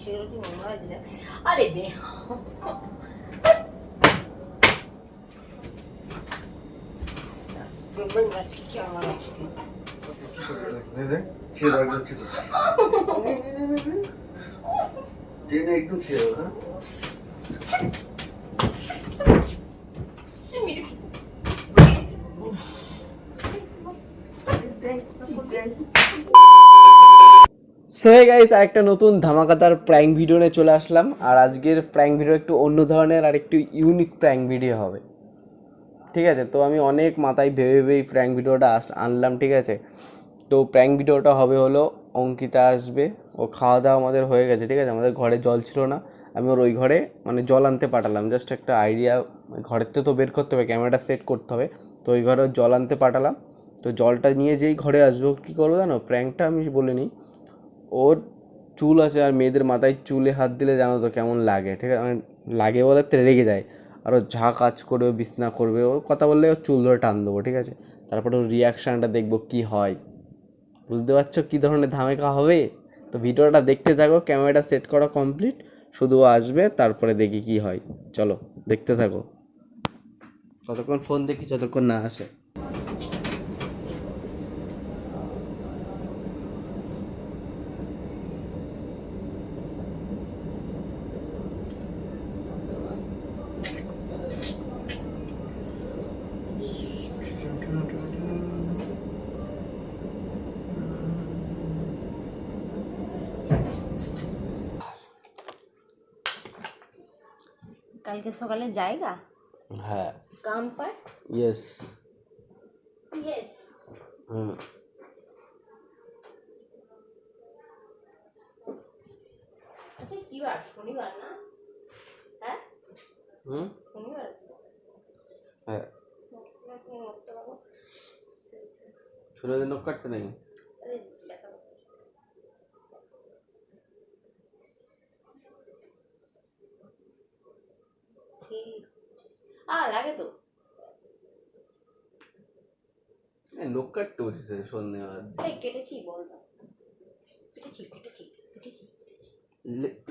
সেগুলো কি মনে হয় যে আরে বে আজকে কি আমার আজকে নে দেখ ছেড়ে দাও একটু ছেড়ে দাও। নে, নে, নে, নে, নে। টেনে একটু ছেড়ে দাও, হ্যাঁ সো হে গাইস আরেকটা নতুন ধামাকাতার প্র্যাঙ্ক ভিডিও নিয়ে চলে আসলাম। আর আজকের প্র্যাঙ্ক ভিডিও একটু অন্য ধরনের আর একটু ইউনিক প্র্যাঙ্ক ভিডিও হবে। ঠিক আছে? তো আমি অনেক মাথায় ভেবে ভেবে এই প্র্যাঙ্ক ভিডিওটা আনলাম, ঠিক আছে? তো প্র্যাঙ্ক ভিডিওটা হবে হলো, অঙ্কিতা আসবে। ও খাওয়া দাওয়া আমাদের হয়ে গেছে, ঠিক আছে? আমাদের ঘরে জল ছিল না। আমি ওর ওই ঘরে মানে জল আনতে পাঠালাম। জাস্ট একটা আইডিয়া থেকে তো বের করতে হবে ক্যামেরাটা সেট করতে হবে। তো ওই ঘরে জল আনতে পাঠালাম। তো জলটা নিয়ে যেই ঘরে আসবে, কী করব জানো? প্র্যাঙ্কটা আমি বলে নিই ওর চুল আছে আর মেয়েদের মাথায় চুলে হাত দিলে জানো তো কেমন লাগে, ঠিক আছে? মানে লাগে বলে রেগে যায়। আর ও যা কাজ করবে, বিছনা করবে, ও কথা বললে ওর চুল ধরে টান দেবো, ঠিক আছে? তারপরে ওর রিয়াকশানটা দেখব কি হয়। বুঝতে পারছ কী ধরনের ধামেকা হবে? তো ভিডিওটা দেখতে থাকো, ক্যামেরাটা সেট করা কমপ্লিট শুধু আসবে, তারপরে দেখি কি হয়। চলো, দেখতে থাকো। কতক্ষণ ফোন দেখি যতক্ষণ না আসে। কালকে সকালে জায়গা? হ্যাঁ। কাম পার ইয়েস ইয়েস হুম। আচ্ছা কি বার? শনিবার না? হ্যাঁ? হুম? শনিবার আছে। হ্যাঁ। নাকি নড়তে পারব? ছোটো দিন নখ কাটতে নাকি আরে ব্যথা করছে। ঠিক লাগে তো। নখ কাটতে বলছিস সন্ধ্যেবেলা এই কেটেছি বল না। কেটেছি কেটেছি কেটেছি কেটেছি।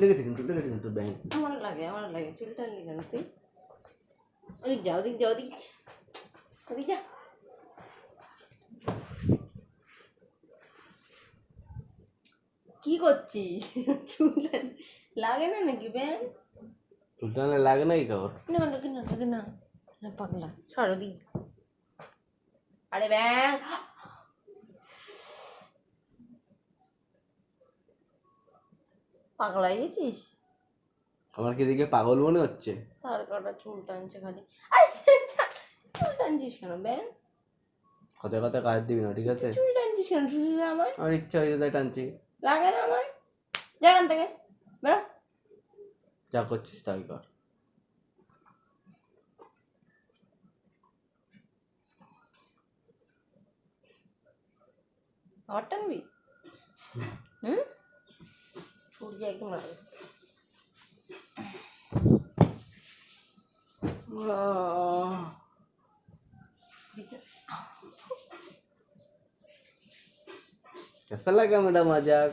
লেগেছে কিন্তু লেগেছে কিন্তু ব্যাং আমার লাগে আমার লাগে চুলটা নিয়ে কেন তুই। ওদিক যা ওদিক যা ওদিক ওদিক যা। কি করছিস? চুলটা লাগে না নাকি ব্যাং চুলটা না লাগে নাকি কাপড় না লাগে না লাগে না। না পাগলা। সর ওদিক আরে ব্যাং। পাগলা গেছিস আমার কি দেখে পাগল মনে হচ্ছে? তার কটা চুল টানছে খালি। আরে চুল টানছিস কেন ব্যাং? কথা কথা কাজ দিবি না ঠিক আছে? চুল টানছিস কেন শুধু আমার? আমার ইচ্ছা হয়েছে তাই টানছি। লাগে না আমার? যা এখান থেকে। বেরো। যা করছিস তাই কর আবার টানবি হুম ছুটি একদম লাগে कैसा लगा मेरा मजाक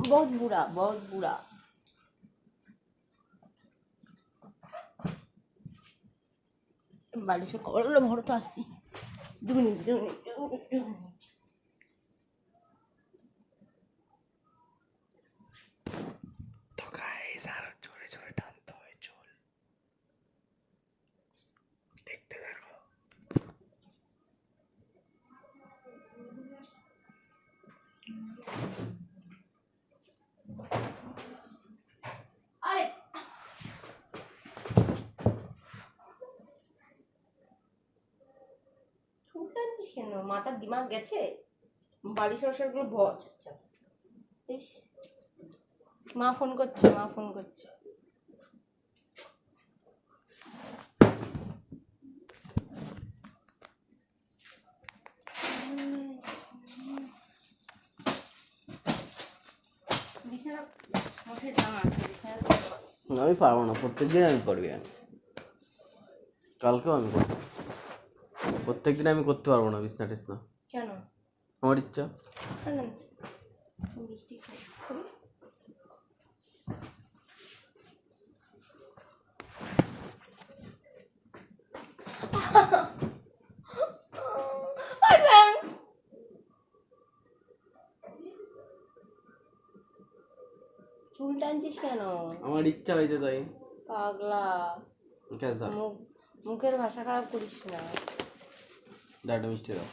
बहुत बुरा बहुत बुरा বাড়ি সব খবরগুলো ভরে তো আসছি দু মিনিট দু মিনিট দু মিনিট, দু মিনিট। তো গাইস আর জোরে জোরে টানতে হয় চল দেখতে দেখো আরে চুল টানছিস কেন? মাথার দিমাগ গেছে? বাড়ি ভর চুপচাপ। ইস, মা ফোন করছে, মা ফোন করছে। আমি পারব না প্রত্যেক দিন আমি করবি কালকেও আমি করব প্রত্যেক দিন আমি করতে পারব না বিছনা টিছনা। কেন? আমার ইচ্ছা। চুল টানছিস কেন? আমার ইচ্ছা হয়েছে তাই। পাগলা। মুখ মুখের ভাষা খারাপ করিস না। দাঁড়টা মিষ্টি দাও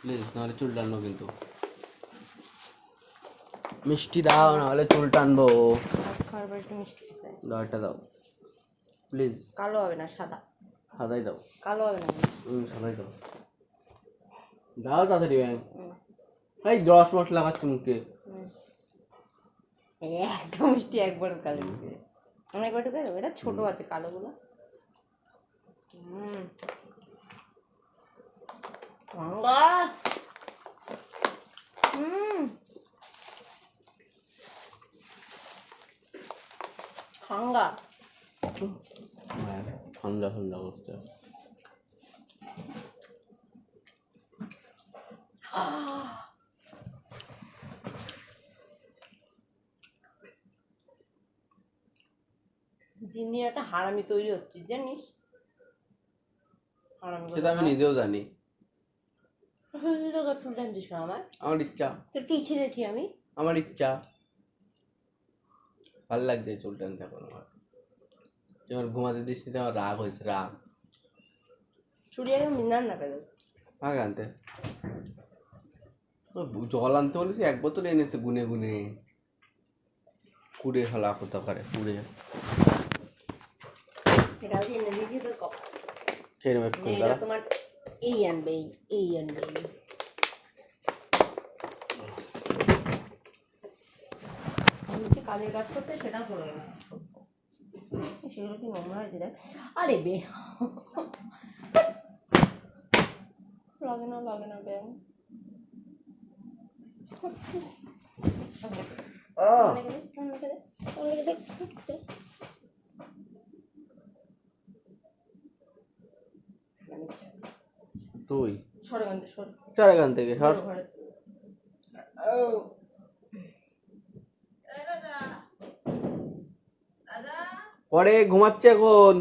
প্লিজ নাহলে চুল টানবো কিন্তু। মিষ্টি দাও নাহলে চুল টানবো। খেতে দাও। প্লিজ কালো হবে না সাদা। সাদাই দাও। কালো হবে না। হুম সাদাই দাও। দাও তাড়াতাড়ি ব্যাং এই দশ মাস লাগাচ্ছে মুখে। একদম মিষ্টি একবার কালো একবার ঢুকে দেবো এটা ছোটো আছে কালোগুলো। হুম। দিন দিন একটা হারামি তৈরি হচ্ছে জানিস? হারামি সেটা আমি নিজেও জানি। তোকে চুল টানছিস না আমার আমার ইচ্ছা। তোর কি ছেড়েছি আমি? আমার ইচ্ছা। ভালো লাগছে চুল টানতে এখন আমার। যেমন ঘুমাতে দিস আমার রাগ হয়েছে রাগ। চুড়ি আগে মিনার না পেল আগে আনতে? জল আনতে বলেছি এক বোতল এনেছে গুনে গুনে। কুড়ে ফেলা কোথাও করে কুড়ে। এটা এনে দিয়েছি তোর কপাল। তোমার এই আনবে এই এই আনবে কাজের কাজ করতে সেটা করে না সেগুলো কি নোংরা হয়েছে দেখ। আরে বে। লাগে না লাগে না ব্যাং তুই? সরে সর। এখান থেকে সর। পরে ঘুমাচ্ছে এখন।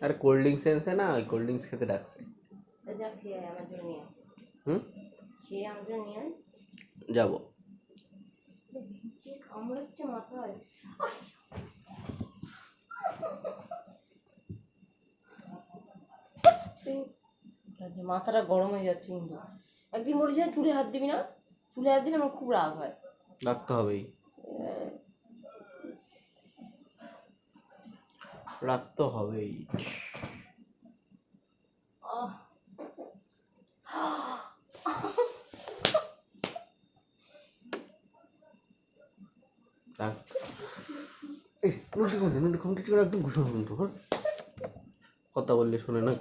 আর কোল্ড ড্রিঙ্কস এনেছে না ওই কোল্ড ড্রিঙ্কস খেতে ডাকছে। যা খেয়ে আমার জন্য হুম? যাব। মাথাটা গরম হয়ে যাচ্ছে কিন্তু। একদিন বলেছি চুলে হাত দিবি না? চুলে হাত দিলে আমার খুব রাগ হয়। রাখতে হবেই। রাখতে হবেই আহ রাখতে এই নুটি কমতে নুটি কমতে করে একদম ঘুষো কিন্তু হ্যাঁ কথা বললে শোনে না।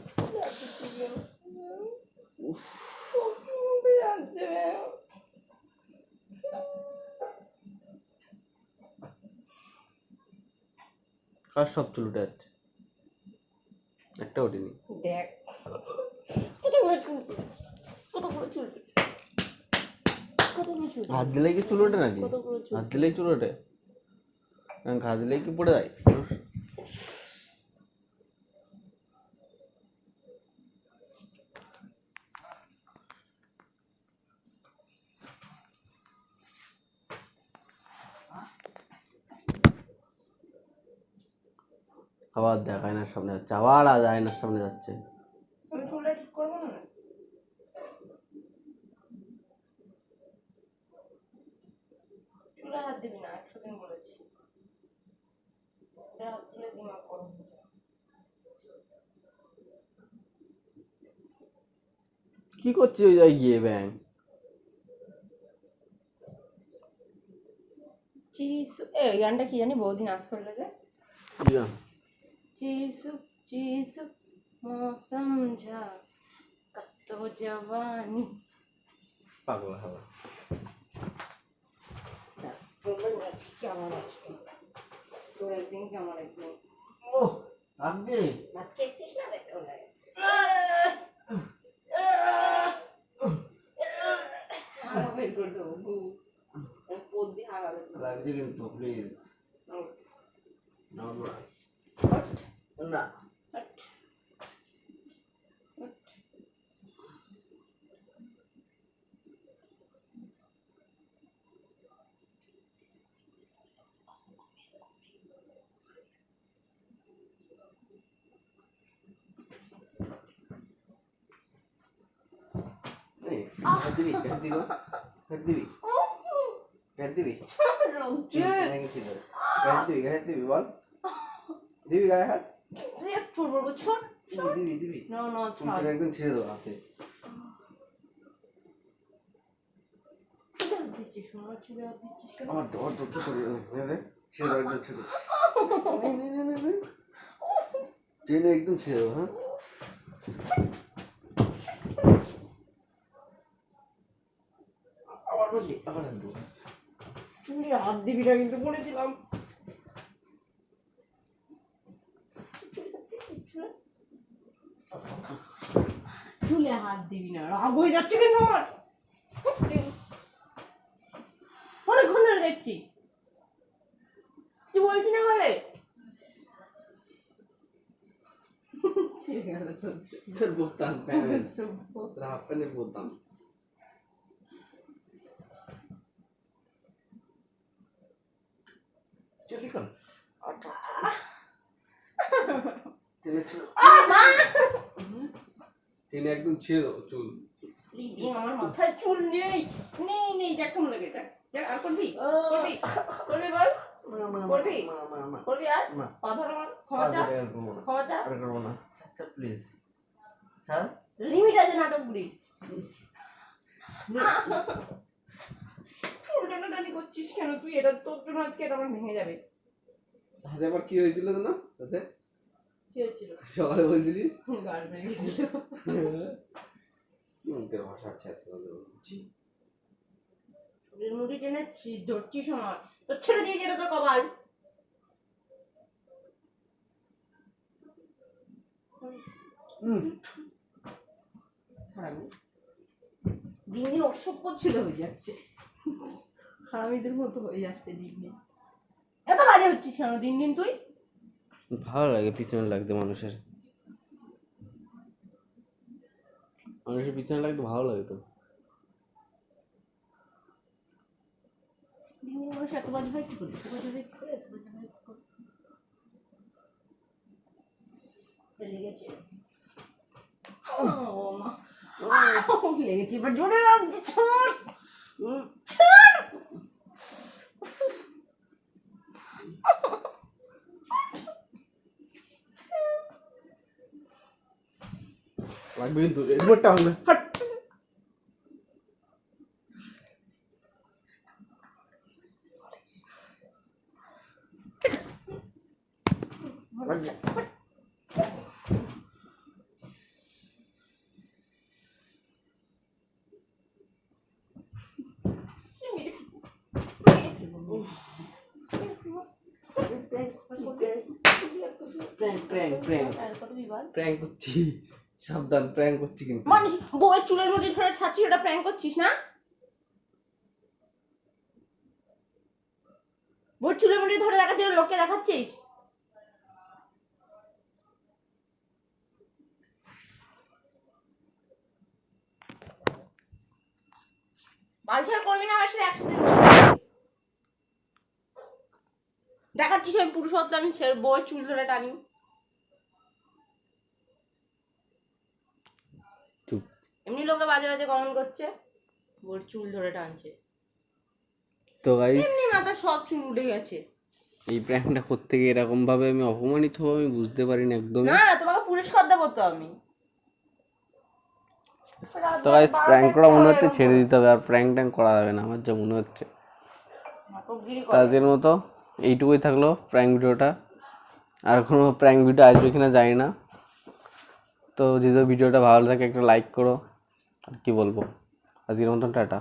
কার সব চুল উঠে যাচ্ছে। একটা ওঠেনি। দেখ। হাত দিলেই কি চুল ওঠে নাকি? চুল হাত দিলেই চুল ওঠে? না, দিলেই কি পড়ে যায়? আবার দেখ আয়নার সামনে যাচ্ছে আবার আজ আয়নার সামনে যাচ্ছে। কি করছিস ওই জায়গায় গিয়ে ব্যাং চিসু এ ওই গানটা কি জানি বহুদিন আজ করলে যে चीसु चीसु मौसम जा कब तो जवानी পাগলা খাবার কেমন আছে তোর একদিন কি আমার একদিন ও লাগছে ভাত খেয়েছিস না দেখতে লাগছে কিন্তু প্লিজ দেবো। না দিবি দিবি দিবি দিবি দিবি দিবি বল দিবি গায়ে হাত তুই বলব ছোট দিবি দিবি দিবি না না ছাড় একদম ছেড়ে দেবো হাতে আমার ডর তো কি করে ছেড়ে দাও একদম ছেড়ে। টেনে একদম ছেড়ে দাও হ্যাঁ আবার হাত দেবো চুলে হাত দিবি না কিন্তু বলে দিলাম। চুলে হাত দিবি না রাগ হয়ে যাচ্ছে কিন্তু আমার। অনেকক্ষণ ধরে দেখছি। কিছু বলছি না বলে? ছিঁড়ে গেল তোর তোর বলতাম প্যান্ট আচ্ছা টেনে একদম ছেড়ে দাও চুল আমার মাথায় চুল নেই নেই নেই দেখ কেমন লাগে দেখ দেখ আর করবি করবি করবি বল করবি করবি আর না কথা আমার ক্ষমা চা করব না ক্ষমা চা আর করব না আচ্ছা প্লিজ স্যার লিমিট আছে নাটকগুলি চুল করছিস কেন? তুই এটা তোর জন্য আজকে এটা আমার ভেঙে যাবে। আজ আবার কি হয়েছিল না তাতে? কি হচ্ছিল সকালে বলছিলিস? গাল বেড়ে গেছিল। মুখের ভাষা আছে চুলের মুড়ি টেনে ধরছিস আমার। তোর ছেড়ে দিয়ে যেটা তোর কপাল। হারামি। দিন দিন অসভ্য ছিল হয়ে যাচ্ছে। হারামিদের মতো হয়ে যাচ্ছে দিন দিন। এত বাজে হচ্ছিস কেন দিন দিন তুই? ভালো লাগে পিছনে লাগতে মানুষের। মানুষের পিছনে লাগতে ভালো লাগে তো। মানুষ এত বাজে হয় কি করে? এত বাজে হয় কি করে? এত বাজে হয় কি করে? লেগেছে ও মা। লেগেছে এবার জোরে লাগছে ছোট লাগবে কিন্তু রিমোটটা হবে হাট প্র্যাঙ্ক প্র্যাঙ্ক প্র্যাঙ্ক প্র্যাঙ্ক করছি সাবধান প্র্যাঙ্ক করছি কিন্তু। মানুষ বউয়ের চুলের মধ্যে ধরে ছাড়ছিস ওটা প্র্যাঙ্ক করছিস না? বউয়ের চুলের মধ্যে ধরে দেখাচ্ছিস লোককে দেখাচ্ছিস? বালছাল করবি না আমার সাথে একসাথে? দেখাচ্ছিস আমি পুরুষত্ব, আমি বউয়ের চুল ধরে টানি। এমনি লোকে বাজে বাজে কমেন্ট করছে। ওর চুল ধরে টানছে। তো গাইস এমনি মাথা সব চুল উঠে গেছে। এই প্র্যাঙ্কটা করতে গিয়ে এরকম ভাবে আমি অপমানিত হব আমি বুঝতে পারিনি একদম না না তোমাকে পুরস্কার দেবো তো আমি। তো গাইস প্র্যাঙ্ক করা মনে হচ্ছে ছেড়ে দিতে হবে আর প্র্যাঙ্ক ট্যাঙ্ক করা যাবে না আমার যা মনে হচ্ছে। নাটকগিরি তো করে। আজকের মতো এইটুকুই থাকল প্র্যাঙ্ক ভিডিওটা। আর কোনো প্র্যাঙ্ক ভিডিও আসবে কিনা জানি না। তো যদি ভিডিওটা ভালো লাগে একটা লাইক করো আর কি বলব? আজকের মতন টাটা।